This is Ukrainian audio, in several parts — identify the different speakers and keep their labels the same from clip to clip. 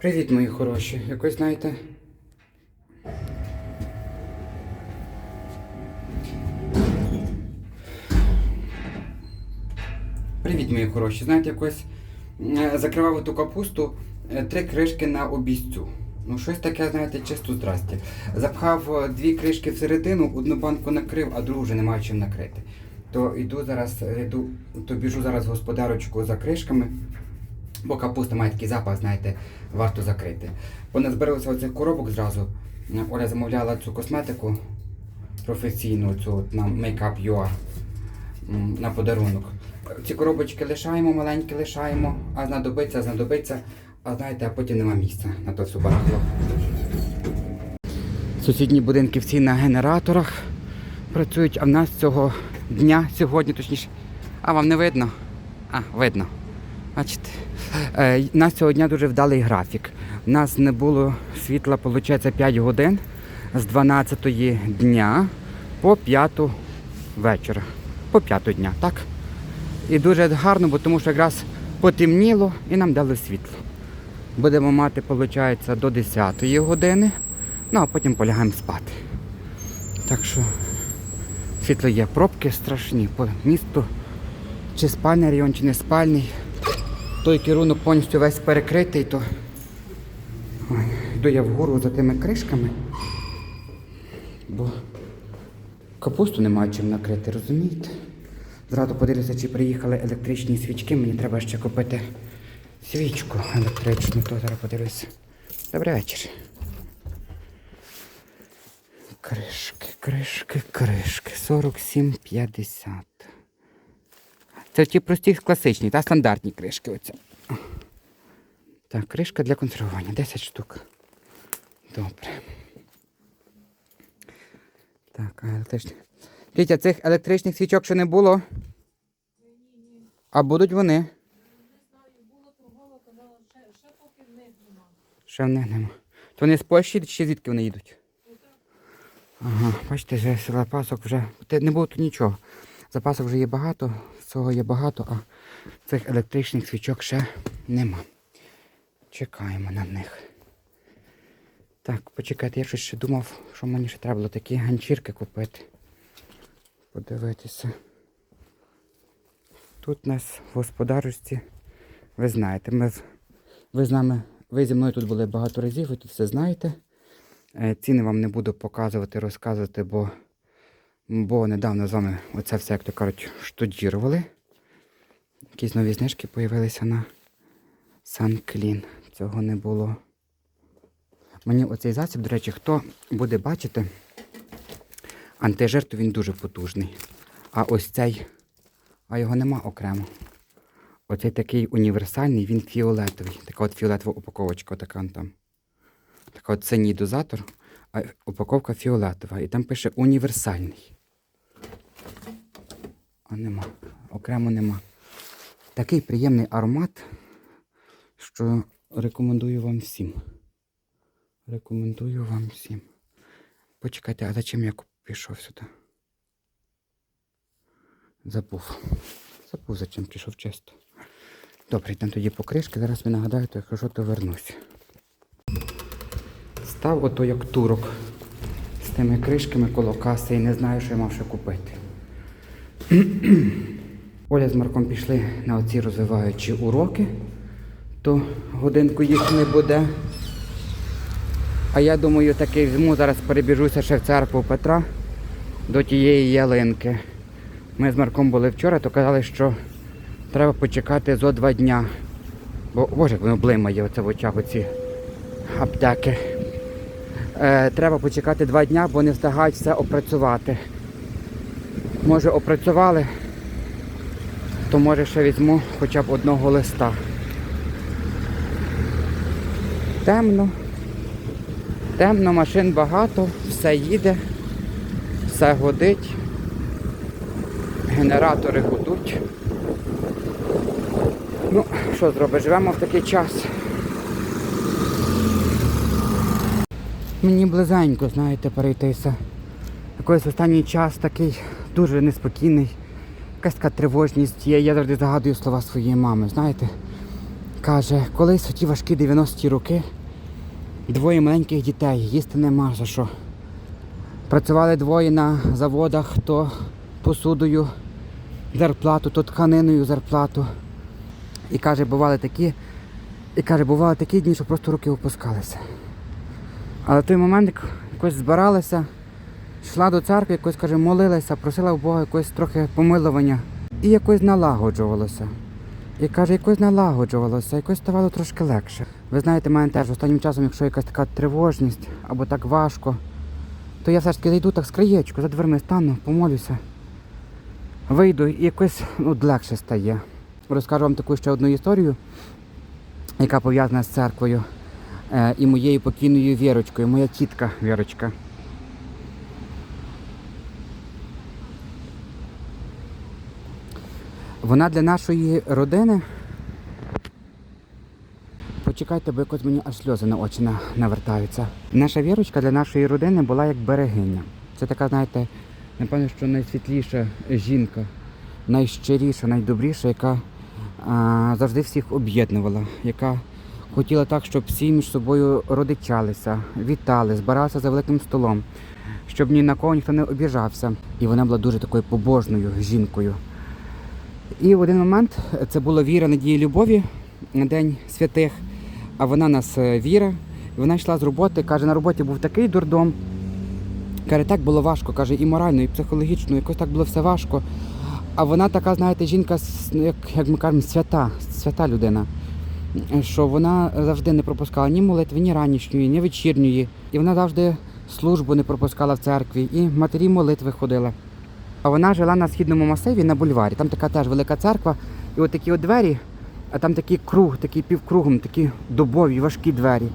Speaker 1: Привіт, мої хороші. Якось знаєте. Привіт, мої хороші. Знаєте, якось е, закривав ту капусту е, три кришки на обійстю. Ну, щось таке, знаєте, чисто здрасті. Запхав е, дві кришки всередину, одну банку накрив, а другу вже немає чим накрити. То йду зараз, йду, то біжу зараз в господарочку за кришками, бо капуста має такий запах, знаєте, варто закрити. Вони збиралися оцих коробок зразу. Оля замовляла цю косметику професійну, цю на Makeup UA на подарунок. Ці коробочки лишаємо, маленькі лишаємо, а знадобиться, знадобиться, а знаєте, а потім нема місця на то все барахло. Сусідні будинки всі на генераторах працюють, а в нас цього дня, сьогодні точніше. А вам не видно? А, видно. Бачите, е, у нас цього дня дуже вдалий графік. У нас не було світла, виходить, 5 годин з 12 дня по 5 вечора. По 5 дня, так? І дуже гарно, бо тому що якраз потемніло і нам дали світло. Будемо мати, виходить, до 10 години, ну а потім полягаємо спати. Так що світло є, пробки страшні по місту. Чи спальний район, чи не спальний. Той керунок повністю весь перекритий, то йду я вгору за тими кришками, бо капусту немає чим накрити, розумієте? Зразу подивлюся, чи приїхали електричні свічки. Мені треба ще купити свічку електричну, то зараз подивлюся. Добрий вечір. Кришки, кришки, кришки. 47,50. Це ті прості класичні, та стандартні кришки. Оце. Так, кришка для консервування. 10 штук. Добре. Так, а електричні. Дивіться, цих електричних свічок ще не було. А будуть вони? Ще в них нема. То вони з Польщі чи звідки вони їдуть? Ага, бачите, вже запасок вже. Не було тут нічого. Запасок вже є багато, цього є багато, а цих електричних свічок ще нема. Чекаємо на них. Так, почекайте, я щось ще думав, що мені ще треба було такі ганчірки купити. Подивитися. Тут у нас в господарстві, ви знаєте, ми, ви з нами, ви зі мною тут були багато разів, ви тут все знаєте. Е, Ціни вам не буду показувати, розказувати, бо, бо недавно з вами оце все, як то кажуть, штудірували. Якісь нові знижки з'явилися на Санклін. Цього не було. Мені оцей засіб, до речі, хто буде бачити, антижир, то він дуже потужний. А ось цей, а його нема окремо. Оцей такий універсальний, він фіолетовий. Така от фіолетова упаковочка, така там. Така от синій дозатор, а упаковка фіолетова. І там пише універсальний. А нема. Окремо нема. Такий приємний аромат, що рекомендую вам всім. Рекомендую вам всім. Почекайте, а зачем я пішов сюди? Забув. Забув, зачем пішов чисто. Добре, йдемо тоді по кришки. Зараз ви нагадаєте, якщо то вернусь. Став ото як турок з тими кришками коло каси і не знаю, що я мав ще купити. Оля з Марком пішли на оці розвиваючі уроки, то годинку їх не буде. А я думаю, таки візьму, зараз перебіжуся ще в церкву Петра до тієї ялинки. Ми з Марком були вчора, то казали, що треба почекати зо два дня. Бо боже, як воно блимає оце в очах оці аптеки. Е, треба почекати два дня, бо не встигають все опрацювати. Може опрацювали, то може ще візьму хоча б одного листа. Темно. Темно, машин багато, все їде, все годить. Генератори гудуть. Ну, що зробиш, живемо в такий час. Мені близенько, знаєте, перейтися. Якийсь останній час такий дуже неспокійний. Якась така тривожність є. Я завжди загадую слова своєї мами, знаєте. Каже, колись у ті важкі 90-ті роки двоє маленьких дітей, їсти нема за що. Працювали двоє на заводах, то посудою зарплату, то тканиною зарплату. І каже, бували такі, і каже, бували такі дні, що просто руки опускалися. Але в той момент якось збиралася, йшла до церкви, якось каже, молилася, просила в Бога якось трохи помилування. І якось налагоджувалося. І каже, якось налагоджувалося, якось ставало трошки легше. Ви знаєте, мене теж останнім часом, якщо якась така тривожність або так важко, то я все ж таки зайду так з краєчку, за дверми стану, помолюся. Вийду і якось ну, легше стає. Розкажу вам таку ще одну історію, яка пов'язана з церквою е, і моєю покійною Вірочкою, моя тітка Вірочка. Вона для нашої родини. Почекайте, бо якось мені аж сльози на очі навертаються. Наша вірочка для нашої родини була як берегиня. Це така, знаєте, напевно, що найсвітліша жінка, найщиріша, найдобріша, яка а, завжди всіх об'єднувала, яка хотіла так, щоб всі між собою родичалися, вітали, збиралися за великим столом, щоб ні на кого ніхто не обіжався. І вона була дуже такою побожною жінкою. І в один момент це була віра надії любові на День святих, а вона нас е, віра. Вона йшла з роботи, каже, на роботі був такий дурдом. Каже, так було важко, каже, і морально, і психологічно, якось так було все важко. А вона така, знаєте, жінка, ну, як, як ми кажемо, свята, свята людина. Що вона завжди не пропускала ні молитви, ні ранішньої, ні вечірньої. І вона завжди службу не пропускала в церкві, і матері молитви ходила. А вона жила на східному масиві на бульварі. Там така теж велика церква. І от такі от двері, а там такий круг, такий півкругом, такі дубові, важкі двері.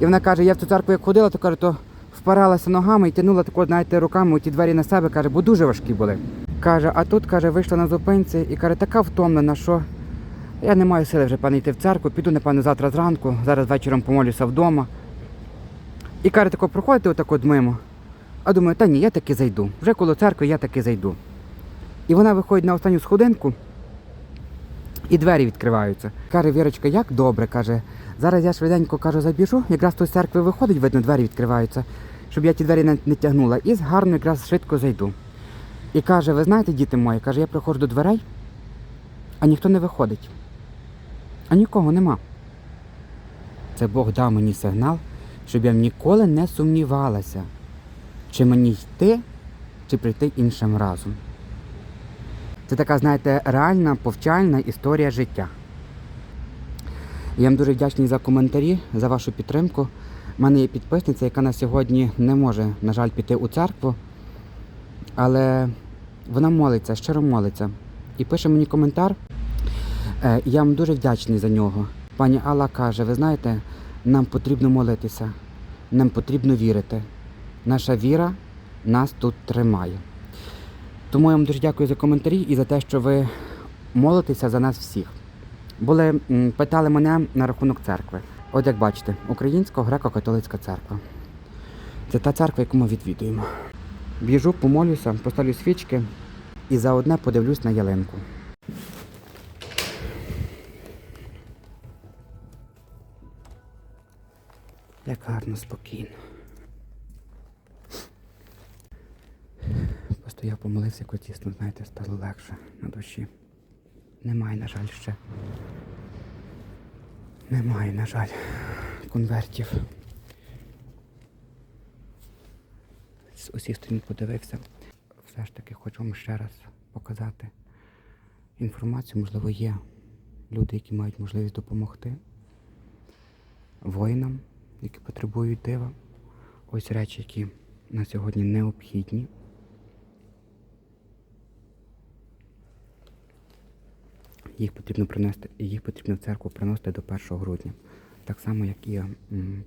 Speaker 1: І вона каже, я в цю церкву як ходила, то каже, то впиралася ногами і тянула тако, знаєте, руками ті двері на себе, каже, бо дуже важкі були. Каже, а тут каже, вийшла на зупинці і каже, така втомлена, що я не маю сили вже пане йти в церкву, піду, напевно, завтра зранку, зараз вечором помолюся вдома. І каже, тако проходите отак от мимо. А думаю, та ні, я таки зайду. Вже коло церкви я таки зайду. І вона виходить на останню сходинку, і двері відкриваються. Каже, Вірочка, як добре, каже. Зараз я швиденько кажу, забіжу, якраз з церкви виходить, видно, двері відкриваються, щоб я ті двері не, не тягнула. І гарно якраз швидко зайду. І каже, ви знаєте, діти мої, каже, я приходжу до дверей, а ніхто не виходить. А нікого нема. Це Бог дав мені сигнал, щоб я ніколи не сумнівалася, чи мені йти, чи прийти іншим разом. Це така, знаєте, реальна повчальна історія життя. Я вам дуже вдячний за коментарі, за вашу підтримку. У мене є підписниця, яка на сьогодні не може, на жаль, піти у церкву, але вона молиться, щиро молиться. І пише мені коментар. Е, Я вам дуже вдячний за нього. Пані Алла каже: ви знаєте, нам потрібно молитися, нам потрібно вірити. Наша віра нас тут тримає. Тому я вам дуже дякую за коментарі і за те, що ви молитеся за нас всіх. Були, питали мене на рахунок церкви. От як бачите, Українська греко-католицька церква. Це та церква, яку ми відвідуємо. Біжу, помолюся, поставлю свічки і заодне подивлюсь на ялинку. Як гарно, спокійно. Просто я помолився, якось тісно, знаєте, стало легше на душі. Немає, на жаль, ще. Немає, на жаль, конвертів. З усіх сторін подивився. Все ж таки хочу вам ще раз показати інформацію. Можливо, є люди, які мають можливість допомогти воїнам, які потребують дива. Ось речі, які на сьогодні необхідні. Їх потрібно принести, їх потрібно в церкву приносити до 1 грудня. Так само, як і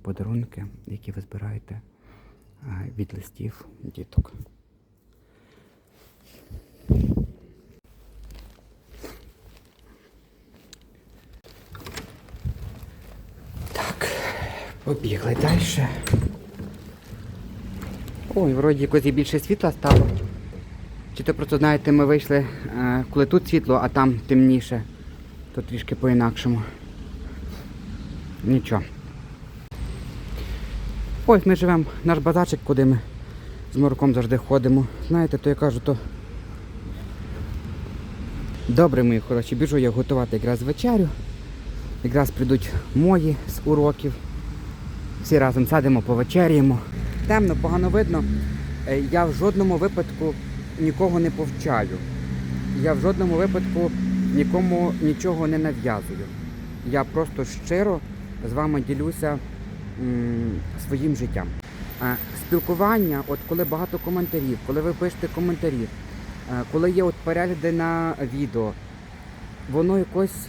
Speaker 1: подарунки, які ви збираєте від листів діток. Так, побігли далі. Ой, вроді якось і більше світла стало. Чи то просто, знаєте, ми вийшли, е, коли тут світло, а там темніше, то трішки по-інакшому. нічого. Ось ми живемо наш базарчик, куди ми з мороком завжди ходимо. Знаєте, то я кажу, то добре, мої хороші, біжу я готувати якраз вечерю. Якраз прийдуть мої з уроків. Всі разом садимо, повечеряємо. Темно, погано видно. Е, Я в жодному випадку нікого не повчаю. Я в жодному випадку нікому нічого не нав'язую. Я просто щиро з вами ділюся м, своїм життям. Е, Спілкування, от коли багато коментарів, коли ви пишете коментарі, е, коли є от перегляди на відео, воно якось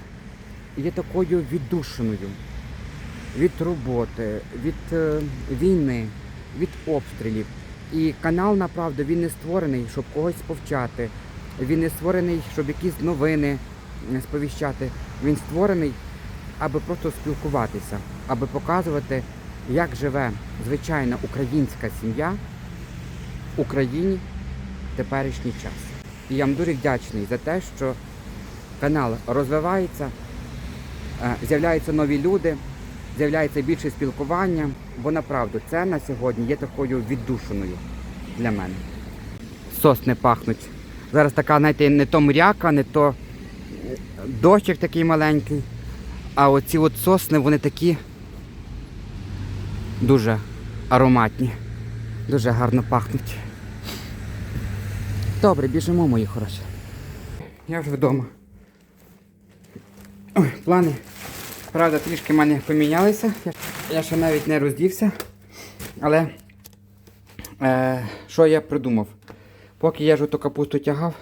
Speaker 1: є такою віддушеною від роботи, від е, війни, від обстрілів. І канал, направду, він не створений, щоб когось повчати. Він не створений, щоб якісь новини е, сповіщати. Він створений, аби просто спілкуватися, аби показувати, як живе звичайна українська сім'я в Україні в теперішній час. І я вам дуже вдячний за те, що канал розвивається, е, з'являються нові люди, з'являється більше спілкування, бо направду це на сьогодні є такою віддушиною для мене. Сосни пахнуть. Зараз така, знаєте, не то мряка, не то е, дощик такий маленький. А оці от сосни, вони такі дуже ароматні, дуже гарно пахнуть. Добре, біжимо, мої хороші. Я вже вдома. Ой, плани. Правда, трішки в мене помінялися. Я- ще навіть не роздівся. Але е, що я придумав? Поки я ж ту капусту тягав,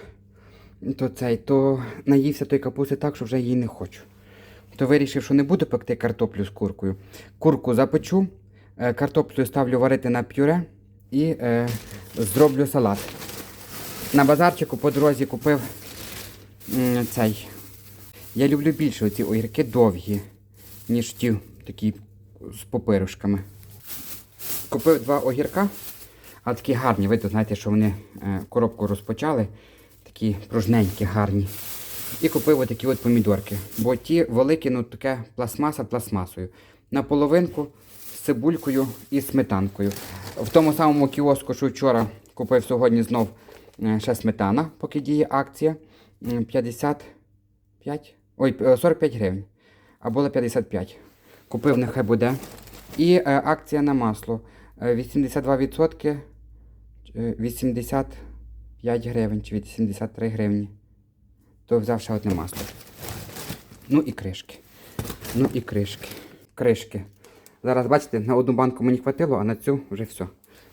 Speaker 1: то цей, то наївся той капусти так, що вже її не хочу. То вирішив, що не буду пекти картоплю з куркою. Курку запечу, е, картоплю ставлю варити на пюре і е, зроблю салат. На базарчику по дорозі купив м, цей. Я люблю більше оці огірки довгі, ніж ті такі з попирушками. Купив два огірка, а такі гарні. Видно, знаєте, що вони е, коробку розпочали. Такі пружненькі, гарні. І купив отакі от помідорки. Бо ті великі, ну таке пластмаса пластмасою. На половинку з цибулькою і сметанкою. В тому самому кіоску, що вчора купив сьогодні знов е, ще сметана, поки діє акція. 55, ой, е, 45 гривень. А було 55. Купив, нехай буде. І е, акція на масло. Е, 82%, е, 85 гривень чи 83 гривні. То взяв ще одне масло. Ну і кришки. Ну і кришки. Кришки. Зараз, бачите, на одну банку мені хватило, а на цю вже все.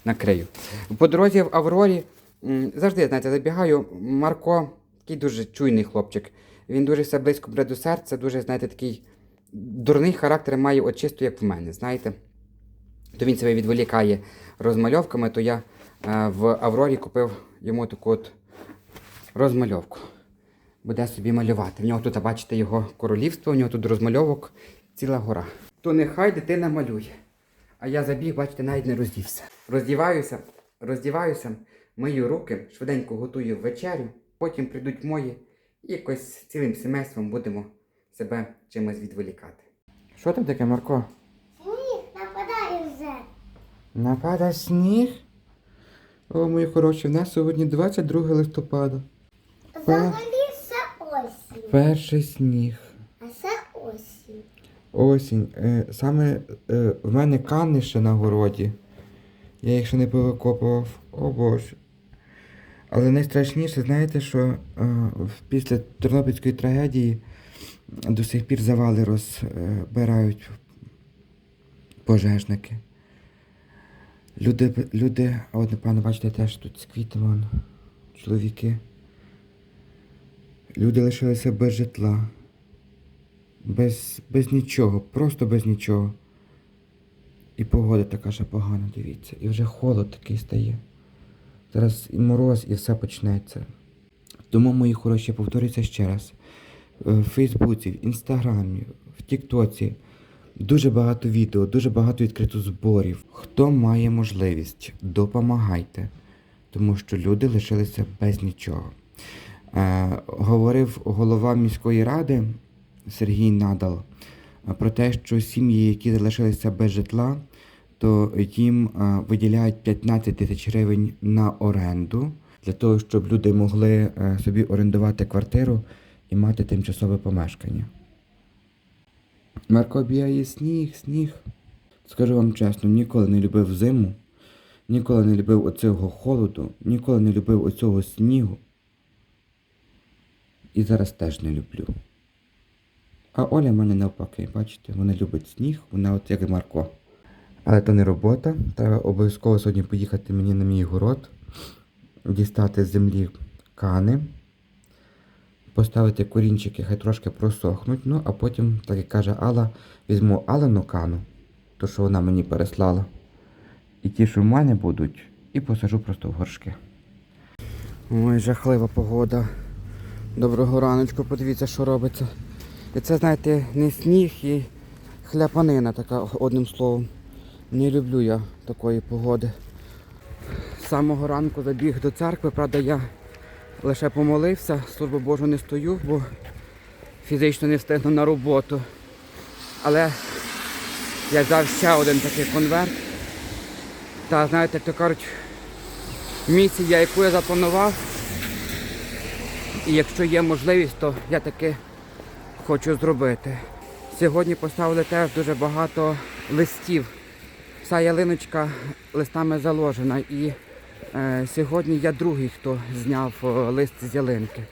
Speaker 1: Накрию. По дорозі в Аврорі завжди, знаєте, забігаю. Марко такий дуже чуйний хлопчик. Він дуже все близько бере до серця, дуже, знаєте, такий дурний характер має от чисто, як в мене, знаєте. То він себе відволікає розмальовками, то я е, в Аврорі купив йому таку от розмальовку. Буде собі малювати. В нього тут, бачите, його королівство, в нього тут розмальовок ціла гора. То нехай дитина малює. А я забіг, бачите, навіть не роздівся. Роздіваюся, роздіваюся, мию руки, швиденько готую вечерю, потім прийдуть мої і якось цілим семейством будемо себе чимось відволікати. Що там таке, Марко?
Speaker 2: Сніг нападає вже.
Speaker 1: Напада сніг? О, мої хороші, в нас сьогодні 22 листопада.
Speaker 2: Взагалі це осінь.
Speaker 1: Перший сніг.
Speaker 2: А це осінь.
Speaker 1: Осінь. Е, саме е, в мене кани ще на городі. Я їх ще не повикопував. О боже. Але найстрашніше, знаєте, що е, після Тернопільської трагедії до сих пір завали розбирають пожежники. Люди, люди, от напевно, бачите, теж тут з квітами, чоловіки. Люди лишилися без житла. Без, без нічого, просто без нічого. І погода така ще погана, дивіться. І вже холод такий стає. Зараз і мороз, і все почнеться. Тому, мої хороші, повторюся ще раз. Е, В Фейсбуці, в Інстаграмі, в Тіктоці дуже багато відео, дуже багато відкрито зборів. Хто має можливість, допомагайте, тому що люди лишилися без нічого. Е, говорив голова міської ради Сергій Надал. про те, що сім'ї, які залишилися без житла, то їм а, виділяють 15 тисяч гривень на оренду для того, щоб люди могли е, собі орендувати квартиру і мати тимчасове помешкання. Марко бігає сніг, сніг. Скажу вам чесно, ніколи не любив зиму, ніколи не любив оцього холоду, ніколи не любив оцього снігу. І зараз теж не люблю. А Оля в мене навпаки, бачите, вона любить сніг, вона от як і Марко. Але то не робота. Треба обов'язково сьогодні поїхати мені на мій город, дістати з землі кани, поставити корінчики, хай трошки просохнуть. Ну, а потім, так як каже Алла, візьму Алану кану, то що вона мені переслала. І ті, що в мене будуть, і посажу просто в горшки. Ой, жахлива погода. Доброго раночку, подивіться, що робиться. І це, знаєте, не сніг і хляпанина така, одним словом. Не люблю я такої погоди. З самого ранку забіг до церкви, правда, я лише помолився, службу Божу не стою, бо фізично не встигну на роботу. Але я взяв ще один такий конверт. Та знаєте, як то кажуть, місія, яку я запланував. І якщо є можливість, то я таки хочу зробити. Сьогодні поставили теж дуже багато листів. Вся ялиночка листами заложена. І сьогодні я другий, хто зняв е, лист з ялинки.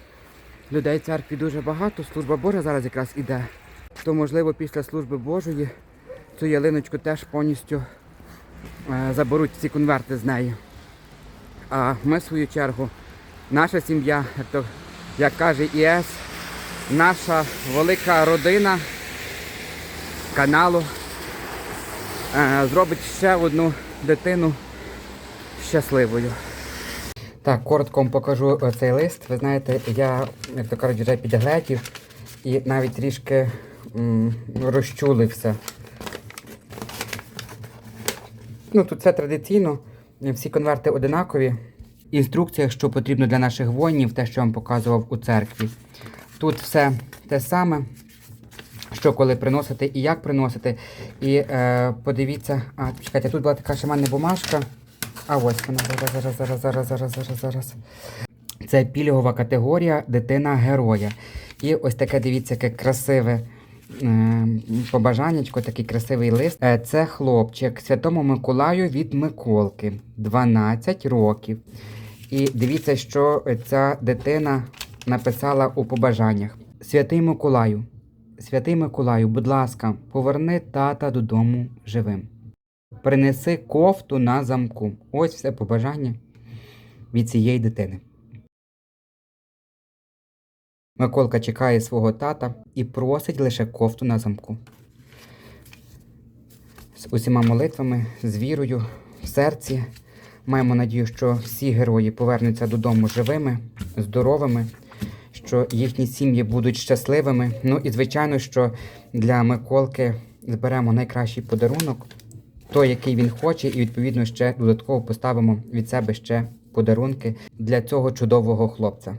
Speaker 1: Людей в церкві дуже багато, служба Божа зараз якраз іде. То можливо після служби Божої цю ялиночку теж повністю е, заберуть ці конверти з неї. А ми, в свою чергу, наша сім'я, як, каже ІС, наша велика родина каналу е, зробить ще одну дитину щасливою. Так, коротко вам покажу е, цей лист. Ви знаєте, я, як то кажуть, вже підгледів і навіть трішки м, розчулився. Ну, тут все традиційно, всі конверти одинакові. Інструкція, що потрібно для наших воїнів, те, що я вам показував у церкві. Тут все те саме, що коли приносити і як приносити. І е, подивіться, а, чекайте, тут була така мене бумажка. А ось вона зараз, зараз, зараз, зараз, зараз, зараз, зараз. Це пільгова категорія дитина героя. І ось таке, дивіться, яке красиве е, побажаннячко, такий красивий лист. Е, Це хлопчик Святому Миколаю від Миколки, 12 років. І дивіться, що ця дитина написала у побажаннях. Святий Миколаю, святий Миколаю, будь ласка, поверни тата додому живим. Принеси кофту на замку. Ось все побажання від цієї дитини. Миколка чекає свого тата і просить лише кофту на замку. З усіма молитвами, з вірою в серці. Маємо надію, що всі герої повернуться додому живими, здоровими, що їхні сім'ї будуть щасливими. Ну і звичайно, що для Миколки зберемо найкращий подарунок, той, який він хоче, і відповідно ще додатково поставимо від себе ще подарунки для цього чудового хлопця.